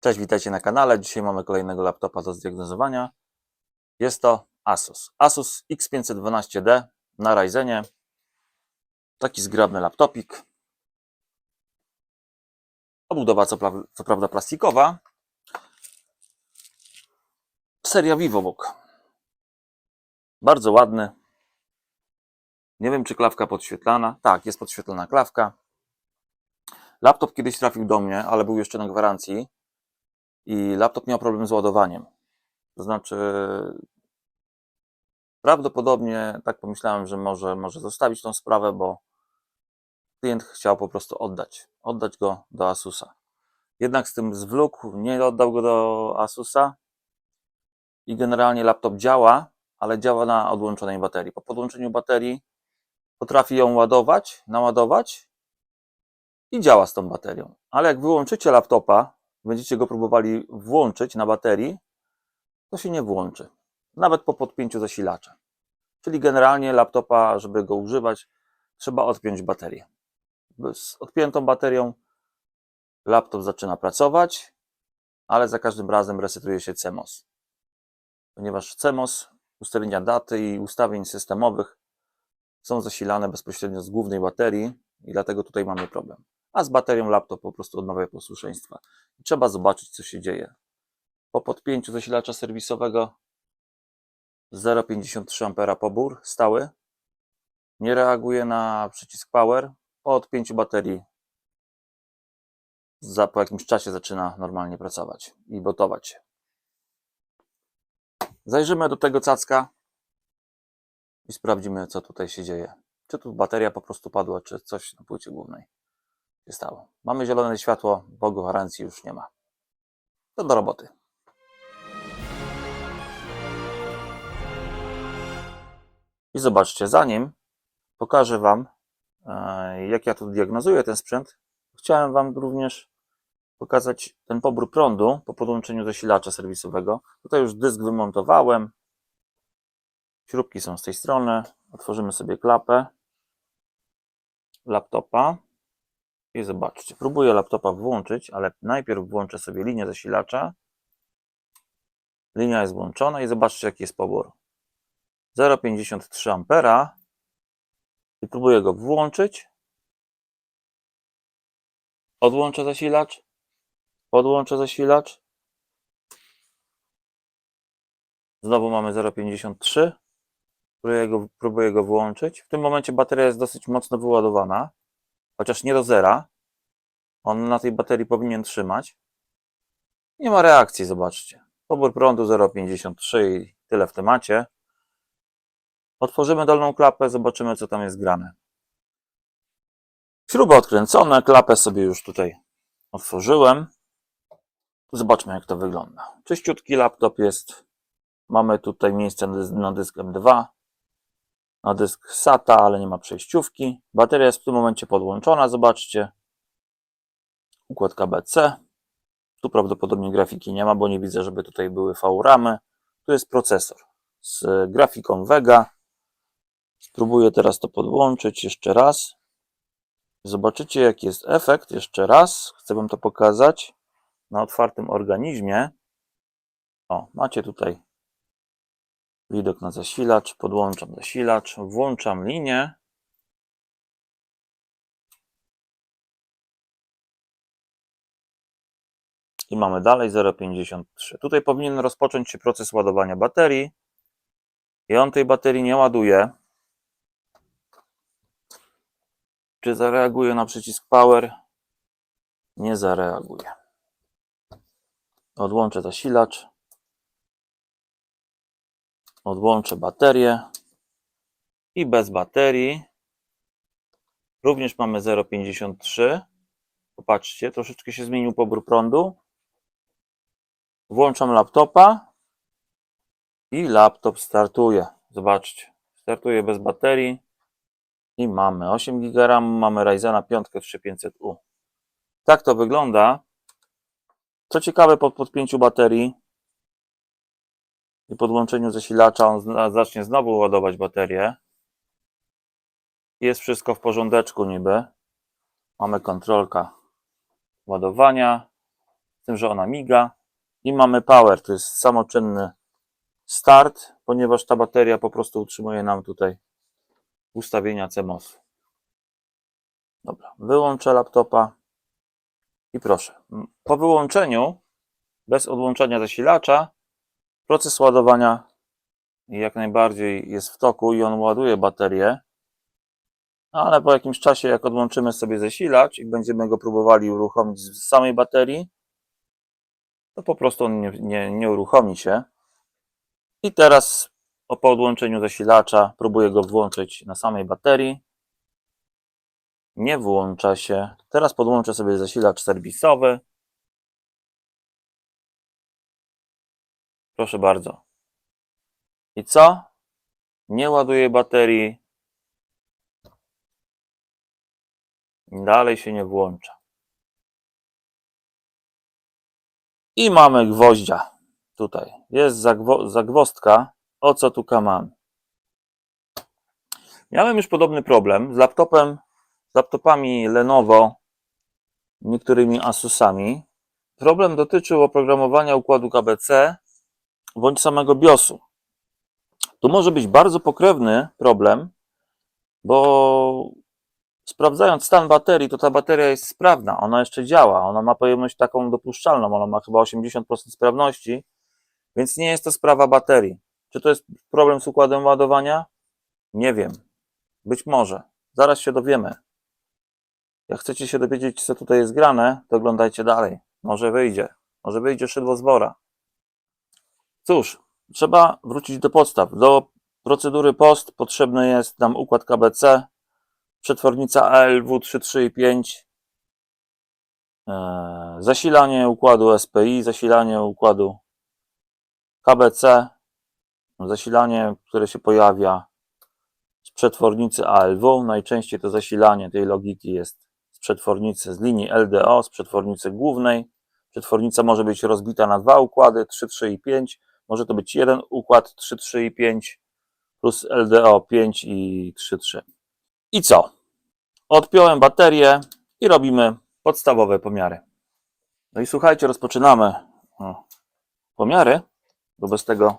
Cześć, witajcie na kanale. Dzisiaj mamy kolejnego laptopa do zdiagnozowania. Jest to Asus. Asus X512D na Ryzenie. Taki zgrabny laptopik. Obudowa co, pra- co prawda plastikowa. Seria VivoBook. Bardzo ładny. Nie wiem, czy klawka podświetlana. Tak, jest podświetlona klawka. Laptop kiedyś trafił do mnie, ale był jeszcze na gwarancji i laptop miał problem z ładowaniem. To znaczy, prawdopodobnie tak pomyślałem, że może, może zostawić tą sprawę, bo klient chciał po prostu oddać. Oddać go do Asusa. Jednak z tym zwlókł, nie oddał go do Asusa i generalnie laptop działa, ale działa na odłączonej baterii. Po podłączeniu baterii potrafi ją ładować, naładować i działa z tą baterią. Ale jak wyłączycie laptopa, będziecie go próbowali włączyć na baterii, to się nie włączy. Nawet po podpięciu zasilacza. Czyli generalnie laptopa, żeby go używać, trzeba odpiąć baterię. Z odpiętą baterią laptop zaczyna pracować, ale za każdym razem resetuje się CMOS. Ponieważ CMOS, ustawienia daty i ustawień systemowych są zasilane bezpośrednio z głównej baterii i dlatego tutaj mamy problem. A z baterią laptop po prostu odmawia posłuszeństwa. Trzeba zobaczyć, co się dzieje. Po podpięciu zasilacza serwisowego 0,53 A pobór stały. Nie reaguje na przycisk power. Po odpięciu baterii za, po jakimś czasie zaczyna normalnie pracować i botować się. Zajrzymy do tego cacka i sprawdzimy, co tutaj się dzieje. Czy tu bateria po prostu padła, czy coś na płycie głównej się stało. Mamy zielone światło, bo gwarancji już nie ma. To do roboty. I zobaczcie, zanim pokażę Wam, e, jak ja tu diagnozuję ten sprzęt, chciałem Wam również pokazać ten pobór prądu po podłączeniu zasilacza serwisowego. Tutaj już dysk wymontowałem. Śrubki są z tej strony. Otworzymy sobie klapę laptopa. I zobaczcie, próbuję laptopa włączyć, ale najpierw włączę sobie linię zasilacza. Linia jest włączona i zobaczcie, jaki jest pobór. 0,53 A. I próbuję go włączyć. Odłączę zasilacz. Podłączę zasilacz. Znowu mamy 0,53. Próbuję go, próbuję go włączyć. W tym momencie bateria jest dosyć mocno wyładowana chociaż nie do zera. On na tej baterii powinien trzymać. Nie ma reakcji, zobaczcie. Pobór prądu 0,53 i tyle w temacie. Otworzymy dolną klapę, zobaczymy co tam jest grane. Śruby odkręcone, klapę sobie już tutaj otworzyłem. Zobaczmy jak to wygląda. Czyściutki laptop jest. Mamy tutaj miejsce na dys- na dysk M2 na dysk SATA, ale nie ma przejściówki. Bateria jest w tym momencie podłączona, zobaczcie. Układ KBC. Tu prawdopodobnie grafiki nie ma, bo nie widzę, żeby tutaj były V-ramy. Tu jest procesor z grafiką Vega. Spróbuję teraz to podłączyć jeszcze raz. Zobaczycie, jaki jest efekt. Jeszcze raz. Chcę Wam to pokazać na otwartym organizmie. O, macie tutaj widok na zasilacz, podłączam zasilacz, włączam linię. I mamy dalej 0,53. Tutaj powinien rozpocząć się proces ładowania baterii. I on tej baterii nie ładuje. Czy zareaguje na przycisk power? Nie zareaguje. Odłączę zasilacz odłączę baterię. I bez baterii również mamy 0,53 popatrzcie, troszeczkę się zmienił pobór prądu. Włączam laptopa i laptop startuje. Zobaczcie, startuje bez baterii i mamy 8 GB mamy Ryzena 5 3500U tak to wygląda. Co ciekawe po podpięciu baterii i podłączeniu zasilacza on zacznie znowu ładować baterię. Jest wszystko w porządeczku niby. Mamy kontrolka ładowania. tym, że ona miga. I mamy power, to jest samoczynny start, ponieważ ta bateria po prostu utrzymuje nam tutaj ustawienia CMOS. Dobra, wyłączę laptopa i proszę. Po wyłączeniu, bez odłączenia zasilacza, proces ładowania jak najbardziej jest w toku i on ładuje baterię. Ale po jakimś czasie, jak odłączymy sobie zasilacz i będziemy go próbowali uruchomić z samej baterii, to po prostu on nie, nie, nie uruchomi się. I teraz po podłączeniu zasilacza próbuję go włączyć na samej baterii. Nie włącza się. Teraz podłączę sobie zasilacz serwisowy. Proszę bardzo. I co? Nie ładuje baterii. Dalej się nie włącza. I mamy gwoździa. Tutaj jest zagwo- zagwozdka. O co tu mam? Miałem już podobny problem z laptopem, z laptopami Lenovo, niektórymi Asusami. Problem dotyczył oprogramowania układu KBC bądź samego BIOSu. Tu może być bardzo pokrewny problem, bo sprawdzając stan baterii, to ta bateria jest sprawna, ona jeszcze działa, ona ma pojemność taką dopuszczalną, ona ma chyba 80% sprawności, więc nie jest to sprawa baterii. Czy to jest problem z układem ładowania? Nie wiem. Być może. Zaraz się dowiemy. Jak chcecie się dowiedzieć, co tutaj jest grane, to oglądajcie dalej. Może wyjdzie. Może wyjdzie szydło z wora. Cóż, trzeba wrócić do podstaw. Do procedury POST potrzebny jest nam układ KBC, przetwornica ALW 3, 3 i 5, e, zasilanie układu SPI, zasilanie układu KBC, zasilanie, które się pojawia z przetwornicy ALW. Najczęściej to zasilanie tej logiki jest z przetwornicy z linii LDO, z przetwornicy głównej. Przetwornica może być rozbita na dwa układy 3, 3 i 5. Może to być jeden układ 3, 3 i 5 plus LDO 5 i 3, 3. I co? Odpiąłem baterię i robimy podstawowe pomiary. No i słuchajcie, rozpoczynamy pomiary, bo bez tego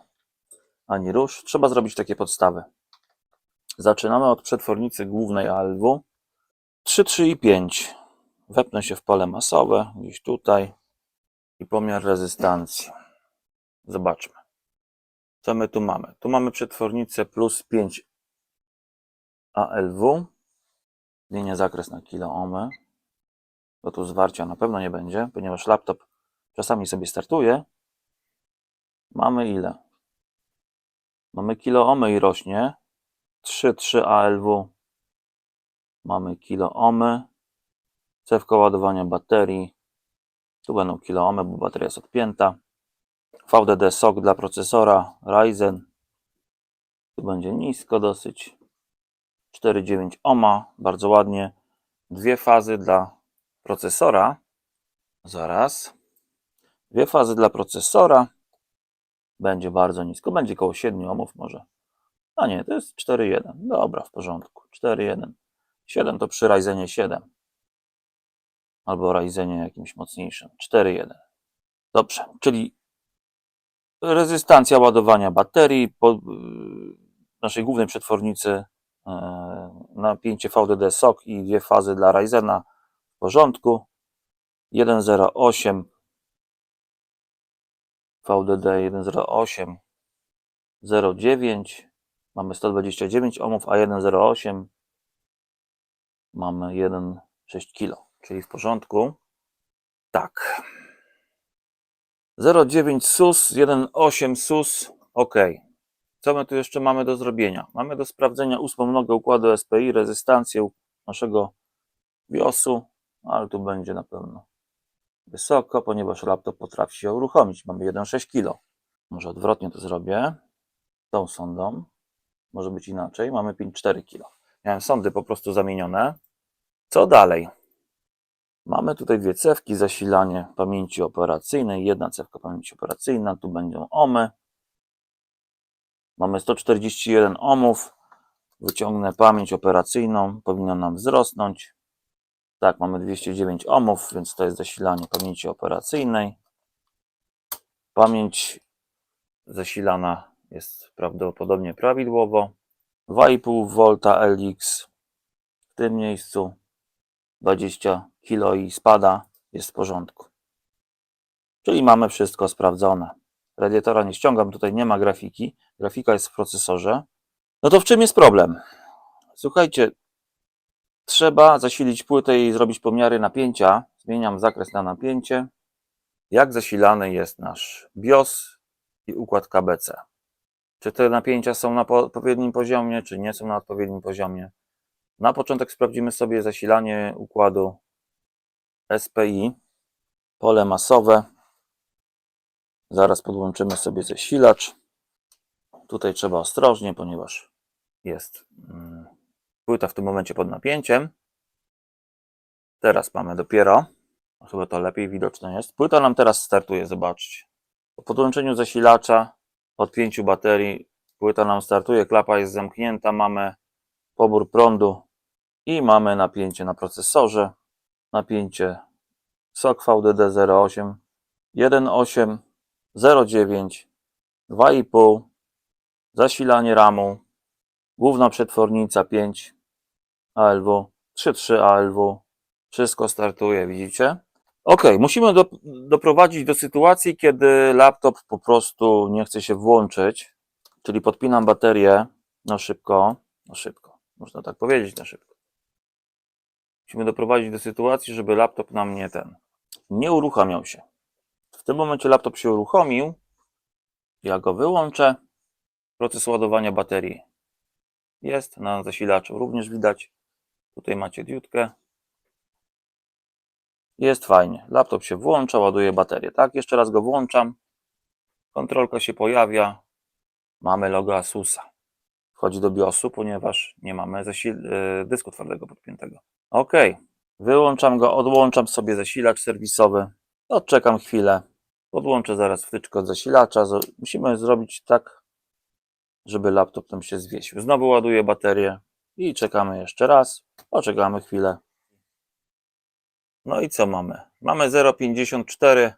ani rusz. Trzeba zrobić takie podstawy. Zaczynamy od przetwornicy głównej ALW. 3, 3 i 5. Wepnę się w pole masowe, gdzieś tutaj i pomiar rezystancji. Zobaczmy. Co my tu mamy? Tu mamy przetwornicę plus 5 ALW. Linia zakres na kiloohmy. Bo tu zwarcia na pewno nie będzie, ponieważ laptop czasami sobie startuje. Mamy ile? Mamy kiloohmy i rośnie. 3,3 ALW. Mamy kiloohmy. Cewka ładowania baterii. Tu będą kiloohmy, bo bateria jest odpięta. VDD SOC dla procesora Ryzen. Tu będzie nisko dosyć. 4,9 ohma, bardzo ładnie. Dwie fazy dla procesora. Zaraz. Dwie fazy dla procesora. Będzie bardzo nisko. Będzie koło 7 ohmów może. A nie, to jest 4,1. Dobra, w porządku. 4,1. 7 to przy Ryzenie 7. Albo Ryzenie jakimś mocniejszym. 4,1. Dobrze, czyli rezystancja ładowania baterii po y, naszej głównej przetwornicy y, napięcie VDD SOC i dwie fazy dla Ryzena w porządku 1.08 VDD 1.08 0.9 mamy 129 ohmów, a 1.08 mamy 1,6 kg, czyli w porządku. Tak. 0,9 SUS, 1,8 SUS, ok. Co my tu jeszcze mamy do zrobienia? Mamy do sprawdzenia ósmą nogę układu SPI, rezystancję naszego BIOSu, ale tu będzie na pewno wysoko, ponieważ laptop potrafi się uruchomić. Mamy 1,6 kg. Może odwrotnie to zrobię. Tą sondą. Może być inaczej. Mamy 5,4 kg. Miałem sondy po prostu zamienione. Co dalej? Mamy tutaj dwie cewki, zasilanie pamięci operacyjnej, jedna cewka pamięci operacyjna, tu będą ohmy. Mamy 141 ohmów. Wyciągnę pamięć operacyjną, powinna nam wzrosnąć. Tak, mamy 209 ohmów, więc to jest zasilanie pamięci operacyjnej. Pamięć zasilana jest prawdopodobnie prawidłowo. 2,5 V LX w tym miejscu 20 kilo i spada, jest w porządku. Czyli mamy wszystko sprawdzone. Radiatora nie ściągam, tutaj nie ma grafiki. Grafika jest w procesorze. No to w czym jest problem? Słuchajcie, trzeba zasilić płytę i zrobić pomiary napięcia. Zmieniam zakres na napięcie. Jak zasilany jest nasz BIOS i układ KBC. Czy te napięcia są na po- odpowiednim poziomie, czy nie są na odpowiednim poziomie. Na początek sprawdzimy sobie zasilanie układu SPI, pole masowe. Zaraz podłączymy sobie zasilacz. Tutaj trzeba ostrożnie, ponieważ jest mm, płyta w tym momencie pod napięciem. Teraz mamy dopiero, chyba to lepiej widoczne jest. Płyta nam teraz startuje, zobaczcie. Po podłączeniu zasilacza, odpięciu baterii, płyta nam startuje, klapa jest zamknięta, mamy pobór prądu i mamy napięcie na procesorze. Napięcie SOC VDD 08, 1.8, 0,9, 2,5, zasilanie ramu, główna przetwornica 5 ALW, 3.3 ALW, wszystko startuje, widzicie? Ok, musimy do, doprowadzić do sytuacji, kiedy laptop po prostu nie chce się włączyć, czyli podpinam baterię na szybko, na szybko, można tak powiedzieć, na szybko. Musimy doprowadzić do sytuacji, żeby laptop nam nie ten, nie uruchamiał się. W tym momencie laptop się uruchomił. Ja go wyłączę. Proces ładowania baterii jest na zasilaczu. Również widać. Tutaj macie diutkę. Jest fajnie. Laptop się włącza, ładuje baterię. Tak, jeszcze raz go włączam. Kontrolka się pojawia. Mamy logo Asusa. Wchodzi do BIOSu, ponieważ nie mamy e, dysku twardego podpiętego. Ok. Wyłączam go, odłączam sobie zasilacz serwisowy. Odczekam chwilę. Podłączę zaraz wtyczkę od zasilacza. Musimy zrobić tak, żeby laptop nam się zwiesił. Znowu ładuję baterię i czekamy jeszcze raz. Poczekamy chwilę. No i co mamy? Mamy 0,54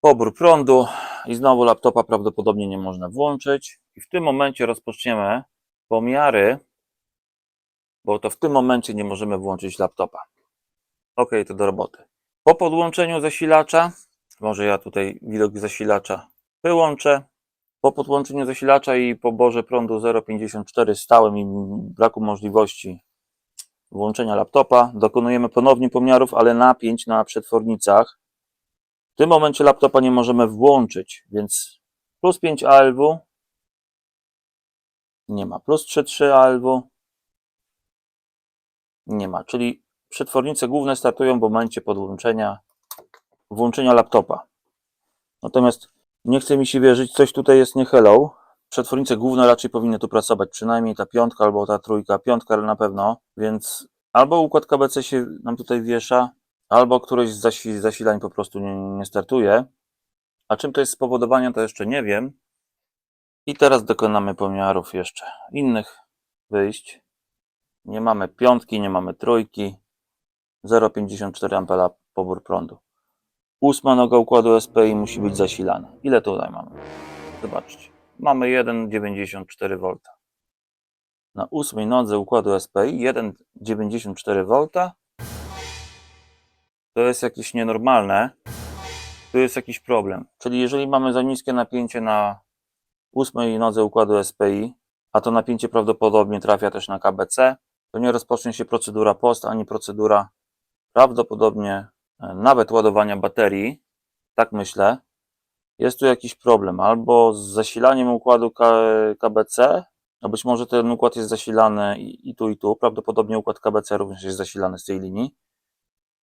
pobór prądu i znowu laptopa prawdopodobnie nie można włączyć. I w tym momencie rozpoczniemy pomiary, bo to w tym momencie nie możemy włączyć laptopa. Ok, to do roboty. Po podłączeniu zasilacza może ja tutaj widok zasilacza wyłączę. Po podłączeniu zasilacza i poborze prądu 0,54 stałym i braku możliwości włączenia laptopa, dokonujemy ponownie pomiarów, ale napięć na przetwornicach. W tym momencie laptopa nie możemy włączyć, więc plus 5 ALW nie ma, plus 3,3 ALW nie ma, czyli przetwornice główne startują w momencie podłączenia włączenia laptopa. Natomiast nie chce mi się wierzyć, coś tutaj jest nie hello. Przetwornice główne raczej powinny tu pracować, przynajmniej ta piątka albo ta trójka, piątka na pewno, więc albo układ KBC się nam tutaj wiesza, albo któreś z zasi- zasilań po prostu nie, nie startuje. A czym to jest spowodowane, to jeszcze nie wiem. I teraz dokonamy pomiarów jeszcze innych wyjść. Nie mamy piątki, nie mamy trójki. 0,54 A pobór prądu. Ósma noga układu SPI musi być zasilana. Ile tutaj mamy? Zobaczcie. Mamy 1,94 V. Na ósmej nodze układu SPI 1,94 V. To jest jakieś nienormalne. Tu jest jakiś problem. Czyli jeżeli mamy za niskie napięcie na ósmej nodze układu SPI, a to napięcie prawdopodobnie trafia też na KBC, to nie rozpocznie się procedura post, ani procedura prawdopodobnie e, nawet ładowania baterii, tak myślę, jest tu jakiś problem. Albo z zasilaniem układu KBC, a być może ten układ jest zasilany i tu, i tu. Prawdopodobnie układ KBC również jest zasilany z tej linii.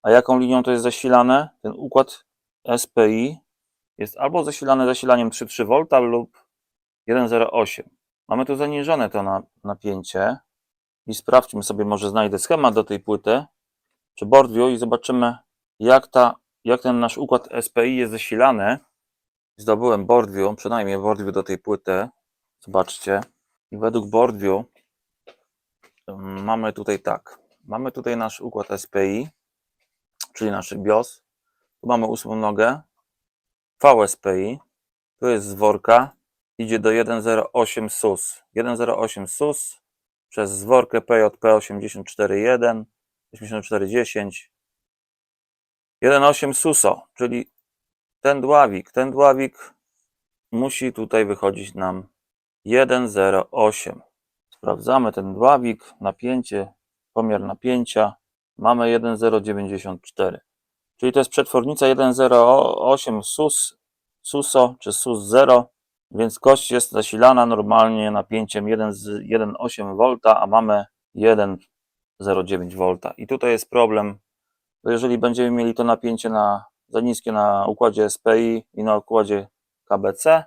A jaką linią to jest zasilane? Ten układ SPI jest albo zasilany zasilaniem 3,3 V lub 1,08. Mamy tu zaniżone to na, napięcie i sprawdźmy sobie, może znajdę schemat do tej płyty czy boardview i zobaczymy jak, ta, jak ten nasz układ SPI jest zasilany. Zdobyłem boardview, przynajmniej boardview do tej płyty. Zobaczcie. I według boardview ym, mamy tutaj tak. Mamy tutaj nasz układ SPI. czyli nasz BIOS. Tu mamy ósmą nogę, VSPI, tu jest z worka, idzie do 108 SUS. 108 SUS przez zworkę PJP 841, 8410, 1.8 SUSO, czyli ten dławik, ten dławik musi tutaj wychodzić nam 1.08. Sprawdzamy ten dławik, napięcie, pomiar napięcia. Mamy 1.094. Czyli to jest przetwornica 1.08 SUS, SUSO czy SUS0, więc kość jest zasilana normalnie napięciem 1 z- 1,8 V, a mamy 1,09 V. I tutaj jest problem, bo jeżeli będziemy mieli to napięcie na, za niskie na układzie SPI i na układzie KBC,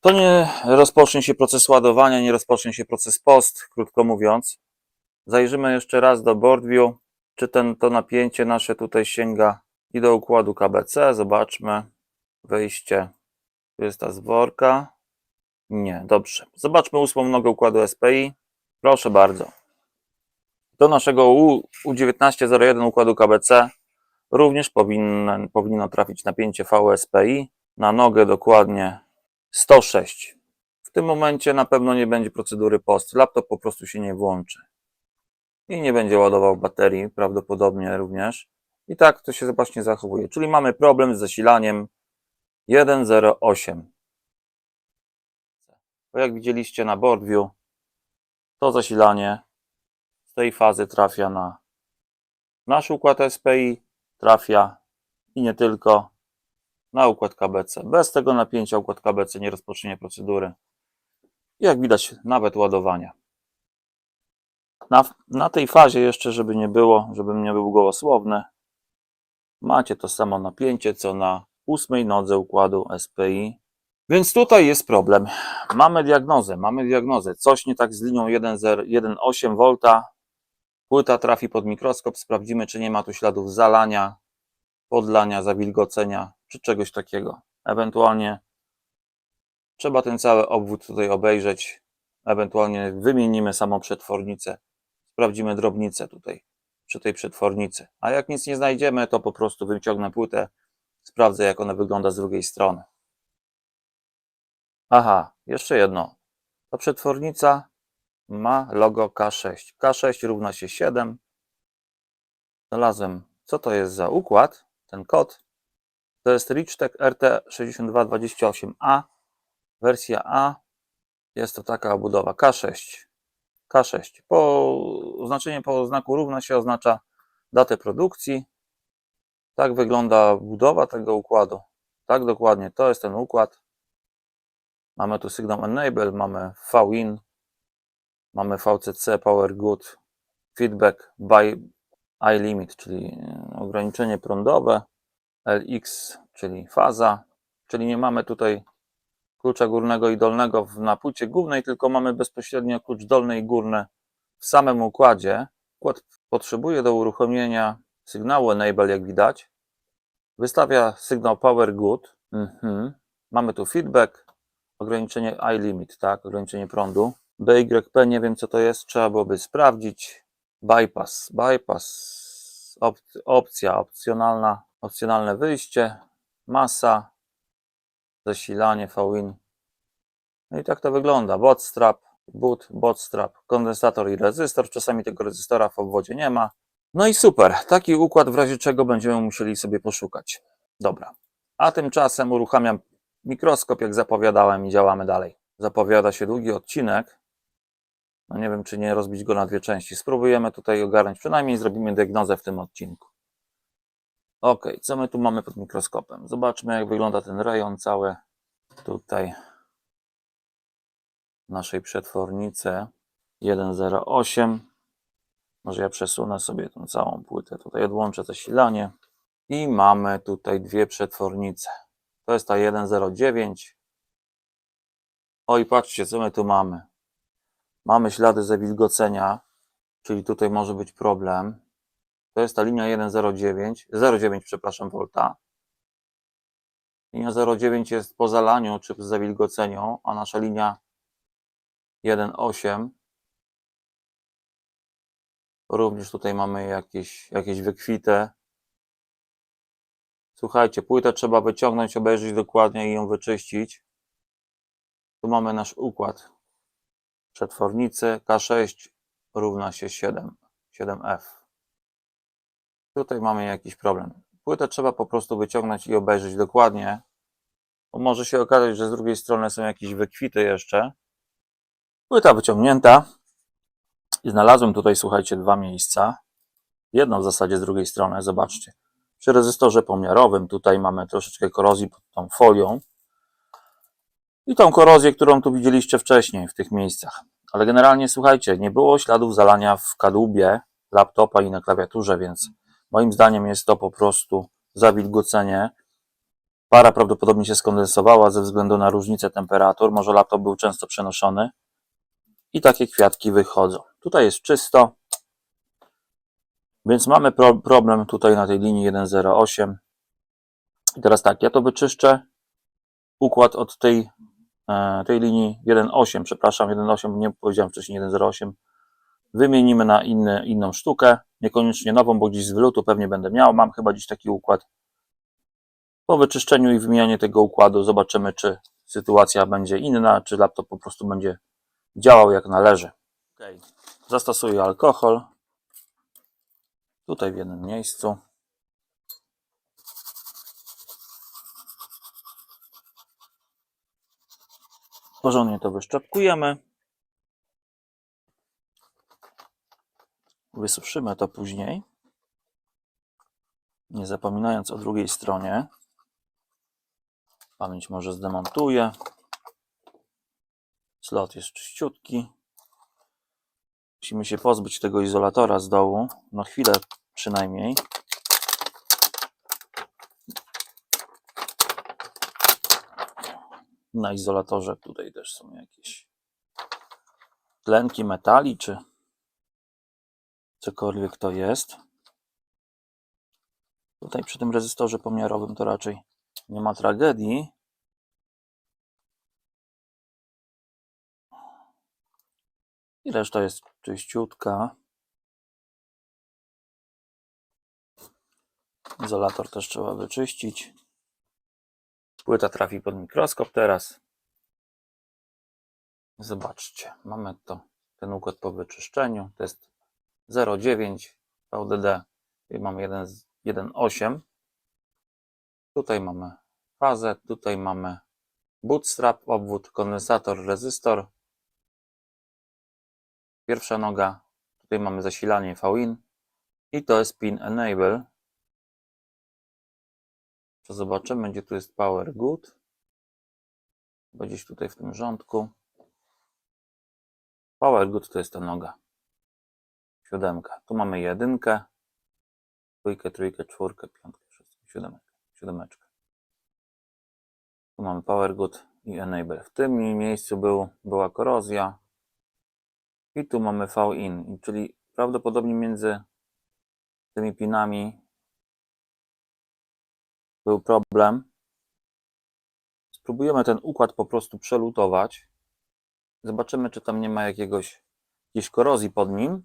to nie rozpocznie się proces ładowania, nie rozpocznie się proces post, krótko mówiąc. Zajrzymy jeszcze raz do BoardView, czy ten, to napięcie nasze tutaj sięga i do układu KBC. Zobaczmy. Wejście. Tu jest ta zworka. Nie, dobrze. Zobaczmy ósmą nogę układu SPI. Proszę bardzo. Do naszego U, U1901 układu KBC również powinno, powinno trafić napięcie VSPI na nogę dokładnie 106. W tym momencie na pewno nie będzie procedury post. Laptop po prostu się nie włączy. I nie będzie ładował baterii, prawdopodobnie również. I tak to się właśnie zachowuje. Czyli mamy problem z zasilaniem 1.08. Bo jak widzieliście na BoardView, to zasilanie z tej fazy trafia na nasz układ SPI, trafia i nie tylko na układ KBC. Bez tego napięcia układ KBC nie rozpocznie procedury. Jak widać, nawet ładowania. Na, na tej fazie jeszcze, żeby nie było, żebym nie był gołosłowny, macie to samo napięcie, co na ósmej nodze układu SPI. Więc tutaj jest problem. Mamy diagnozę, mamy diagnozę. Coś nie tak z linią 1,0 1,8 V. Płyta trafi pod mikroskop, sprawdzimy, czy nie ma tu śladów zalania, podlania, zawilgocenia, czy czegoś takiego. Ewentualnie trzeba ten cały obwód tutaj obejrzeć. Ewentualnie wymienimy samą przetwornicę. Sprawdzimy drobnicę tutaj przy tej przetwornicy. A jak nic nie znajdziemy, to po prostu wyciągnę płytę, sprawdzę jak ona wygląda z drugiej strony. Aha, jeszcze jedno. Ta przetwornica ma logo K6. K6 równa się 7. Znalazłem, co to jest za układ, ten kod. To jest Richtec RT6228A, wersja A. Jest to taka obudowa K6. K6. Po, oznaczenie po znaku równa się oznacza datę produkcji. Tak wygląda budowa tego układu. Tak dokładnie, to jest ten układ. Mamy tu sygnał enable, mamy VIN, mamy VCC, power good, feedback by iLimit, czyli ograniczenie prądowe, LX, czyli faza, czyli nie mamy tutaj klucza górnego i dolnego na płycie głównej, tylko mamy bezpośrednio klucz dolny i górny w samym układzie. Układ potrzebuje do uruchomienia sygnału enable, jak widać. Wystawia sygnał power good. Mhm. Mamy tu feedback, ograniczenie iLimit, tak, ograniczenie prądu. BYP, nie wiem co to jest, trzeba byłoby sprawdzić. Bypass, bypass, op opcja opcjonalna, opcjonalne wyjście, masa, zasilanie VIN. No i tak to wygląda. Bootstrap, boot, bootstrap, kondensator i rezystor. Czasami tego rezystora w obwodzie nie ma. No i super. Taki układ w razie czego będziemy musieli sobie poszukać. Dobra. A tymczasem uruchamiam mikroskop, jak zapowiadałem i działamy dalej. Zapowiada się długi odcinek. No nie wiem, czy nie rozbić go na dwie części. Spróbujemy tutaj ogarnąć. Przynajmniej zrobimy diagnozę w tym odcinku. Ok, co my tu mamy pod mikroskopem? Zobaczmy, jak wygląda ten rejon cały tutaj naszej przetwornicy 1.08. Może ja przesunę sobie tą całą płytę. Tutaj odłączę zasilanie. I mamy tutaj dwie przetwornice. To jest ta 1.09. Oj, patrzcie, co my tu mamy. Mamy ślady zawilgocenia, czyli tutaj może być problem. To jest ta linia 1.09, 09, przepraszam, volta. Linia 0,9 jest po zalaniu czy zawilgoceniu, a nasza linia 1,8 również tutaj mamy jakieś, jakieś wykwite Słuchajcie, płytę trzeba wyciągnąć, obejrzeć dokładnie i ją wyczyścić. Tu mamy nasz układ przetwornicy K6 równa się 7, 7F. Tutaj mamy jakiś problem. Płytę trzeba po prostu wyciągnąć i obejrzeć dokładnie, bo może się okazać, że z drugiej strony są jakieś wykwity jeszcze. Płyta wyciągnięta. I znalazłem tutaj, słuchajcie, dwa miejsca. Jedno w zasadzie z drugiej strony, zobaczcie. Przy rezystorze pomiarowym tutaj mamy troszeczkę korozji pod tą folią. I tą korozję, którą tu widzieliście wcześniej w tych miejscach. Ale generalnie, słuchajcie, nie było śladów zalania w kadłubie laptopa i na klawiaturze, więc moim zdaniem jest to po prostu zawilgocenie. Para prawdopodobnie się skondensowała ze względu na różnicę temperatur. Może laptop był często przenoszony. I takie kwiatki wychodzą. Tutaj jest czysto. Więc mamy pro problem tutaj na tej linii 1.08. I teraz tak, ja to wyczyszczę. Układ od tej, e, tej linii 1.8, przepraszam, 1.8, nie powiedziałem wcześniej 1.08. Wymienimy na inny, inną sztukę. Niekoniecznie nową, bo gdzieś z wylutu pewnie będę miał. Mam chyba dziś taki układ. Po wyczyszczeniu i wymianie tego układu zobaczymy, czy sytuacja będzie inna, czy laptop po prostu będzie działał jak należy. Okay. Zastosuję alkohol. Tutaj w jednym miejscu. Porządnie to wyszczepkujemy. Wysuszymy to później. Nie zapominając o drugiej stronie. Pamięć może zdemontuję. Slot jest czyściutki. Musimy się pozbyć tego izolatora z dołu. Na chwilę przynajmniej. Na izolatorze tutaj też są jakieś tlenki metali, czy cokolwiek to jest. Tutaj przy tym rezystorze pomiarowym to raczej nie ma tragedii. I reszta jest czyściutka. Izolator też trzeba wyczyścić. Płyta trafi pod mikroskop teraz. Zobaczcie, mamy to, ten układ po wyczyszczeniu. To jest 0,9 VDD. Tutaj mamy 1,8. Tutaj mamy fazę, tutaj mamy bootstrap, obwód, kondensator, rezystor. Pierwsza noga, tutaj mamy zasilanie V-in i to jest pin enable. Co zobaczymy, gdzie tu jest power good. Bo gdzieś tutaj w tym rządku. Power good to jest ta noga. Siódemka. Tu mamy jedynkę, dwójkę, trójkę, czwórkę, piątkę, szóstkę, siódemkę, siódemeczkę. Tu mamy power good i enable. W tym miejscu był, była korozja. I tu mamy V-in, czyli prawdopodobnie między tymi pinami był problem. Spróbujemy ten układ po prostu przelutować. Zobaczymy, czy tam nie ma jakiegoś, jakiejś korozji pod nim.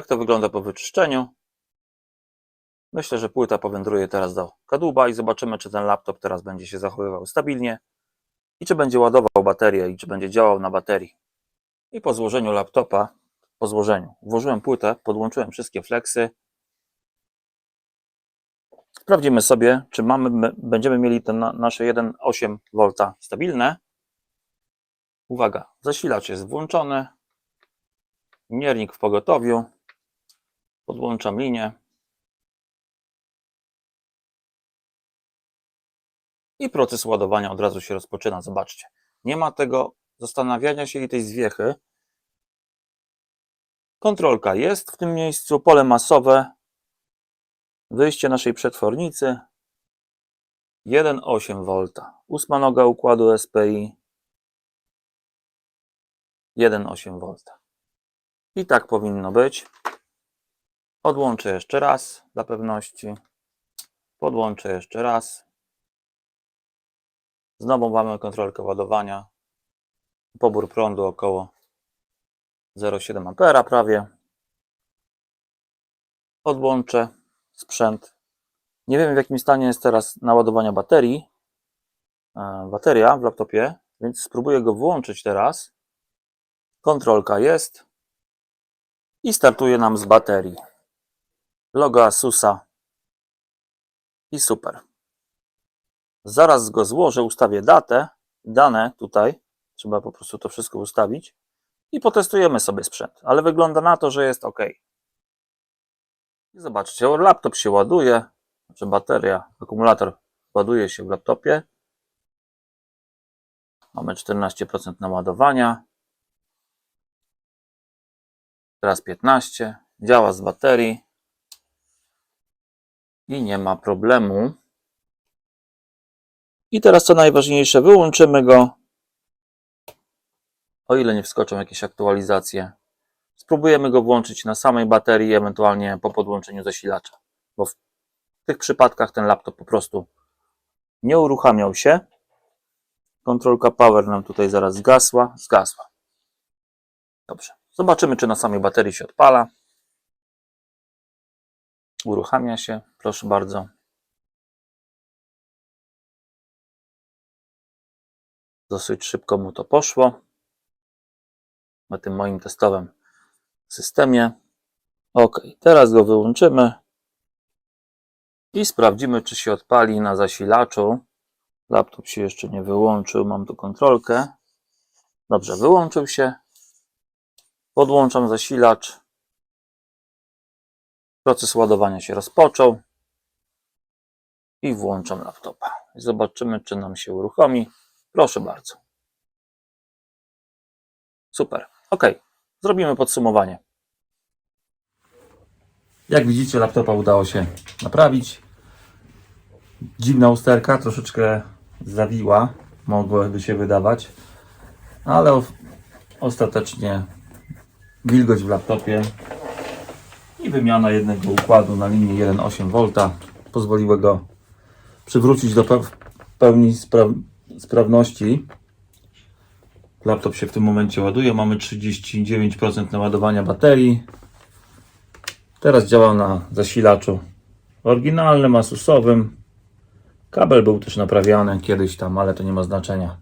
Tak to wygląda po wyczyszczeniu. Myślę, że płyta powędruje teraz do kadłuba i zobaczymy, czy ten laptop teraz będzie się zachowywał stabilnie i czy będzie ładował baterię i czy będzie działał na baterii. I po złożeniu laptopa, po złożeniu, włożyłem płytę, podłączyłem wszystkie flexy. Sprawdzimy sobie, czy mamy, będziemy mieli na- nasze 1,8 V stabilne. Uwaga, zasilacz jest włączony. Miernik w pogotowiu. Podłączam linię. I proces ładowania od razu się rozpoczyna. Zobaczcie. Nie ma tego zastanawiania się i tej zwiechy. Kontrolka jest w tym miejscu, pole masowe, wyjście naszej przetwornicy 1,8 V. Ósma noga układu SPI 1,8 V. I tak powinno być. Odłączę jeszcze raz dla pewności. Podłączę jeszcze raz. Znowu mamy kontrolkę ładowania. Pobór prądu około 0,7 A prawie. Podłączę sprzęt. Nie wiem w jakim stanie jest teraz naładowania baterii. e, Bateria w laptopie, więc spróbuję go włączyć teraz. Kontrolka jest. I startuje nam z baterii. Logo Asusa. I super. Zaraz go złożę, ustawię datę, dane tutaj. Trzeba po prostu to wszystko ustawić. I potestujemy sobie sprzęt. Ale wygląda na to, że jest ok. I zobaczcie, laptop się ładuje. Znaczy bateria, akumulator ładuje się w laptopie. Mamy 14% naładowania. Teraz 15. Działa z baterii. I nie ma problemu. I teraz co najważniejsze, wyłączymy go. O ile nie wskoczą jakieś aktualizacje. Spróbujemy go włączyć na samej baterii, ewentualnie po podłączeniu zasilacza. Bo w tych przypadkach ten laptop po prostu nie uruchamiał się. Kontrolka power nam tutaj zaraz zgasła. Zgasła. Dobrze. Zobaczymy, czy na samej baterii się odpala. Uruchamia się. Proszę bardzo. Dosyć szybko mu to poszło. Na tym moim testowym systemie. Ok, teraz go wyłączymy i sprawdzimy, czy się odpali na zasilaczu. Laptop się jeszcze nie wyłączył, mam tu kontrolkę. Dobrze, wyłączył się. Podłączam zasilacz. Proces ładowania się rozpoczął. I włączam laptopa. Zobaczymy, czy nam się uruchomi. Proszę bardzo. Super. Ok. Zrobimy podsumowanie. Jak widzicie, laptopa udało się naprawić. Dziwna usterka, troszeczkę zawiła, mogłoby się wydawać, ale ostatecznie wilgoć w laptopie i wymiana jednego układu na linię 1,8 V pozwoliła go przywrócić do pe- pełni spra- sprawności. Laptop się w tym momencie ładuje. Mamy 39% naładowania baterii. Teraz działa na zasilaczu oryginalnym, asusowym. Kabel był też naprawiany kiedyś tam, ale to nie ma znaczenia.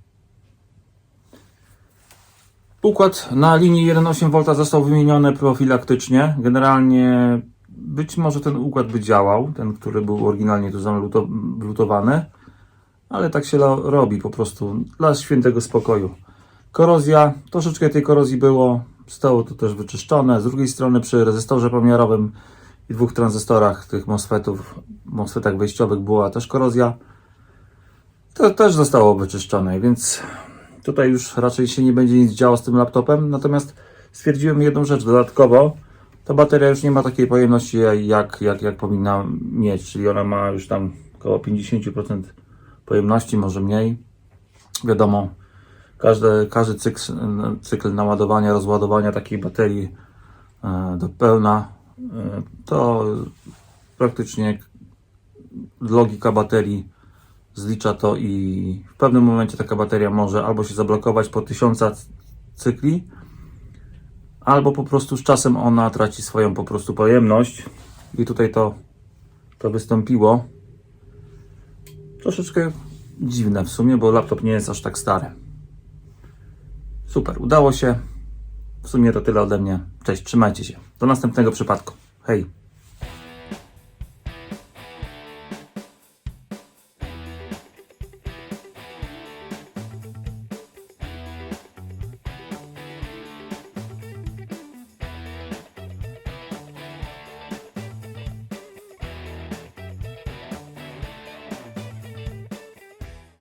Układ na linii 1,8 V został wymieniony profilaktycznie. Generalnie być może ten układ by działał, ten, który był oryginalnie tu zalutowany, ale tak się robi po prostu dla świętego spokoju. Korozja, troszeczkę tej korozji było, zostało to też wyczyszczone. Z drugiej strony przy rezystorze pomiarowym i dwóch tranzystorach tych MOSFETów, MOSFETach wejściowych była też korozja. To też zostało wyczyszczone, więc tutaj już raczej się nie będzie nic działo z tym laptopem. Natomiast stwierdziłem jedną rzecz dodatkowo. Ta bateria już nie ma takiej pojemności jak, jak, jak powinna mieć, czyli ona ma już tam około 50% pojemności, może mniej. Wiadomo, każdy, każdy cykl, cykl naładowania, rozładowania takiej baterii e, do pełna e, to praktycznie logika baterii zlicza to i w pewnym momencie taka bateria może albo się zablokować po tysiąca cykli, albo po prostu z czasem ona traci swoją po prostu pojemność i tutaj to, to wystąpiło. Troszeczkę dziwne w sumie, bo laptop nie jest aż tak stary. Super, udało się. W sumie to tyle ode mnie. Cześć, trzymajcie się. Do następnego przypadku. Hej.